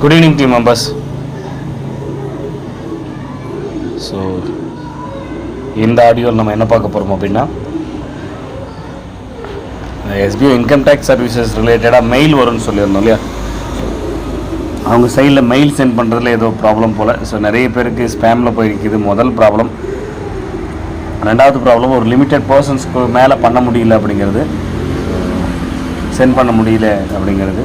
Good evening team members so இந்த ஆடியோவில் நம்ம என்ன பார்க்க போகிறோம் அப்படின்னா எஸ்பிஓ இன்கம் டேக்ஸ் சர்வீசஸ் ரிலேட்டடாக மெயில் வரும்னு சொல்லியிருந்தோம் இல்லையா? அவங்க சைடில் மெயில் சென்ட் பண்ணுறதுல ஏதோ ப்ராப்ளம் போல். ஸோ நிறைய பேருக்கு ஸ்பேமில் போயிருக்குது. முதல் ப்ராப்ளம் ரெண்டாவது ப்ராப்ளம் ஒரு லிமிட்டட் பர்சன்ஸ்க்கு மேலே பண்ண முடியல அப்படிங்கிறது. சென்ட் பண்ண முடியல அப்படிங்கிறது.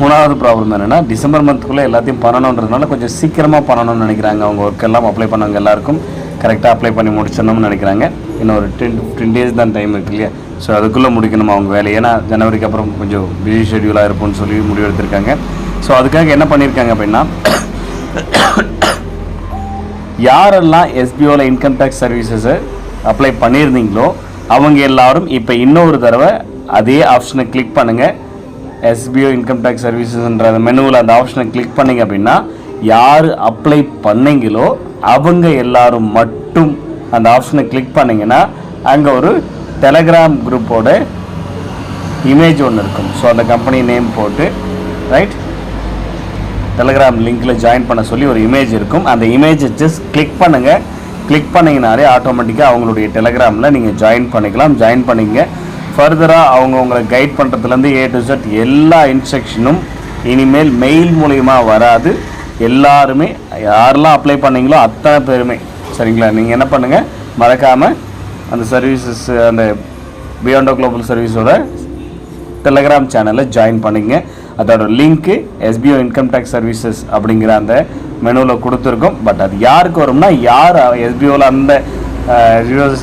மூணாவது ப்ராப்ளம் என்னென்னா டிசம்பர் மந்த்துக்குள்ளே எல்லாத்தையும் பண்ணணுன்றதுனால கொஞ்சம் சீக்கிரமாக பண்ணணும்னு நினைக்கிறாங்க. அவங்க ஒர்க் எல்லாம் அப்ளை பண்ணவங்க எல்லாருக்கும் கரெக்டாக அப்ளை பண்ணி முடிச்சிடணும்னு நினைக்கிறாங்க. இன்னும் ஒரு டென் ஃபிஃப்டின் டேஸ் தான் டைம் இருக்கு இல்லையா? ஸோ அதுக்குள்ளே முடிக்கணும் அவங்க வேலை ஏன்னா ஜனவரிக்கு அப்புறம் கொஞ்சம் பிஸி ஷெடியூலாக இருப்போம்னு சொல்லி முடிவெடுத்திருக்காங்க. ஸோ அதுக்காக என்ன பண்ணியிருக்காங்க அப்படின்னா யாரெல்லாம் எஸ்பிஓவில் இன்கம் டேக்ஸ் சர்வீசஸை அப்ளை பண்ணியிருந்தீங்களோ அவங்க எல்லாரும் இப்போ இன்னொரு தடவை அதே ஆப்ஷனை கிளிக் பண்ணுங்கள் எஸ்பிஓ இன்கம் டேக்ஸ் சர்வீசஸ்ன்ற அந்த மெனுவில் அந்த ஆப்ஷனை கிளிக் பண்ணிங்க அப்படின்னா யார் அப்ளை பண்ணீங்களோ அவங்க எல்லாரும் மட்டும் அந்த ஆப்ஷனை கிளிக் பண்ணிங்கன்னா அங்கே ஒரு டெலகிராம் குரூப்போட இமேஜ் ஒன்று இருக்கும். ஸோ அந்த கம்பெனி நேம் போட்டு ரைட் டெலகிராம் லிங்க்கில் ஜாயின் பண்ண சொல்லி ஒரு இமேஜ் இருக்கும். அந்த இமேஜை ஜஸ்ட் கிளிக் பண்ணுங்கள் கிளிக் பண்ணிங்கனாலே ஆட்டோமேட்டிக்காக அவங்களுடைய டெலகிராமில் நீங்கள் ஜாயின் பண்ணிக்கலாம். ஜாயின் பண்ணிங்க ஃபர்தராக அவங்க உங்களை கைட் பண்ணுறதுலேருந்து ஏ டு செட் எல்லா இன்ஸ்ட்ரக்ஷனும் இனிமேல் மெயில் மூலயமா வராது. எல்லாருமே யாரெல்லாம் அப்ளை பண்ணீங்களோ அத்தனை பேருமே. சரிங்களா? நீங்கள் என்ன பண்ணுங்கள் மறக்காமல் அந்த சர்வீசஸ் அந்த பியாண்டோ குளோபல் சர்வீஸோட டெலகிராம் சேனலில் ஜாயின் பண்ணிங்க அதோட link SBO income tax services அப்படிங்கிற அந்த மெனுவில் கொடுத்துருக்கோம். பட் அது யாருக்கு வரும்னா யார் எஸ்பிஓவில் அந்த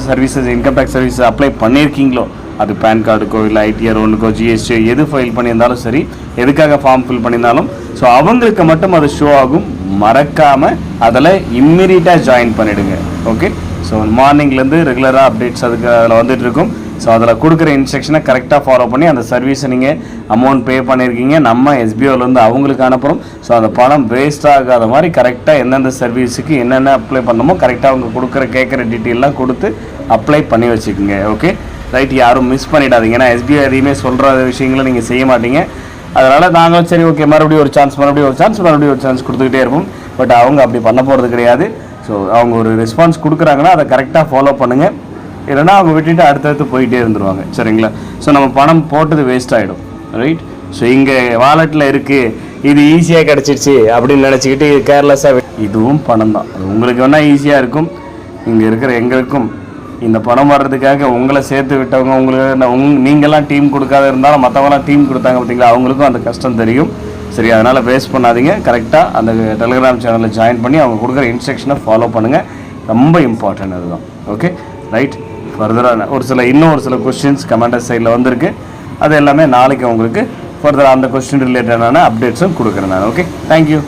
services income tax service apply பண்ணியிருக்கீங்களோ அது பேன் கார்டுக்கோ இல்லை ஐடிஆர் ஒன்றுக்கோ ஜிஎஸ்டியோ எது ஃபைல் பண்ணியிருந்தாலும் சரி எதுக்காக ஃபார்ம் ஃபில் பண்ணியிருந்தாலும் ஸோ அவங்களுக்கு மட்டும் அது ஷோ ஆகும். மறக்காமல் அதில் இம்மிடியட்டாக ஜாயின் பண்ணிவிடுங்க ஓகே ஸோ மார்னிங்லேருந்து ரெகுலராக அப்டேட்ஸ் அதுக்கு அதில் வந்துட்டு இருக்கும். ஸோ அதில் கொடுக்குற இன்ஸ்ட்ரக்ஷனை கரெக்டாக ஃபாலோ பண்ணி அந்த சர்வீஸை நீங்கள் அமௌண்ட் பே பண்ணியிருக்கீங்க. நம்ம எஸ்பிஓலேருந்து அவங்களுக்கு அனுப்புகிறோம் ஸோ அந்த பணம் வேஸ்ட் ஆகாத மாதிரி கரெக்டாக எந்தெந்த சர்வீஸுக்கு என்னென்ன அப்ளை பண்ணணுமோ கரெக்டாக அவங்க கொடுக்குற கேட்குற டீட்டெயிலெலாம் கொடுத்து அப்ளை பண்ணி வச்சுக்கோங்க. ஓகே ரைட் யாரும் மிஸ் பண்ணிடாதீங்க. ஏன்னா எஸ்பிஐ எதையுமே சொல்கிற விஷயங்களை நீங்கள் செய்ய மாட்டீங்க. அதனால் நாங்களும் சரி ஓகே மறுபடியும் ஒரு சான்ஸ் மறுபடியும் ஒரு சான்ஸ் மறுபடியும் ஒரு சான்ஸ் கொடுத்துக்கிட்டே இருப்போம். பட் அவங்க அப்படி பண்ண போகிறது கிடையாது. ஸோ அவங்க ஒரு ரெஸ்பான்ஸ் கொடுக்குறாங்கன்னா அதை கரெக்டாக ஃபாலோ பண்ணுங்கள் இல்லைன்னா அவங்க விட்டுட்டு அடுத்தடுத்து போயிட்டே இருந்துருவாங்க. சரிங்களா? ஸோ நம்ம பணம் போட்டது வேஸ்ட் ஆகிடும் ரைட் ஸோ இங்கே வாலெட்டில் இருக்குது இது ஈஸியாக கிடச்சிருச்சு அப்படின்னு நினச்சிக்கிட்டு கேர்லெஸ்ஸாக இதுவும் பணம் தான் அது உங்களுக்கு வேணால் ஈஸியாக இருக்கும். இங்கே இருக்கிற எங்களுக்கும் இந்த பணம் வர்றதுக்காக உங்களை சேர்த்து விட்டவங்க உங்களுக்கு உங் நீங்களாம் டீம் கொடுக்காத இருந்தாலும் மற்றவங்களாம் டீம் கொடுத்தாங்க பார்த்தீங்களா? அவங்களுக்கும் அந்த கஷ்டம் தெரியும். சரி அதனால் வேஸ்ட் பண்ணாதீங்க. கரெக்டாக அந்த டெலிகிராம் சேனலில் ஜாயின் பண்ணி அவங்க கொடுக்குற இன்ஸ்ட்ரக்ஷனை ஃபாலோ பண்ணுங்கள் ரொம்ப இம்பார்ட்டன்ட் அதுதான். ஓகே ரைட் ஃபர்தராக ஒரு சில இன்னும் ஒரு சில கொஸ்டின்ஸ் கமெண்டர் சைடில் வந்திருக்கு. அது எல்லாமே நாளைக்கு உங்களுக்கு ஃபர்தராக அந்த கொஸ்டின் ரிலேட்டடான அப்டேட்ஸும் கொடுக்குறேன் நான். Okay thank you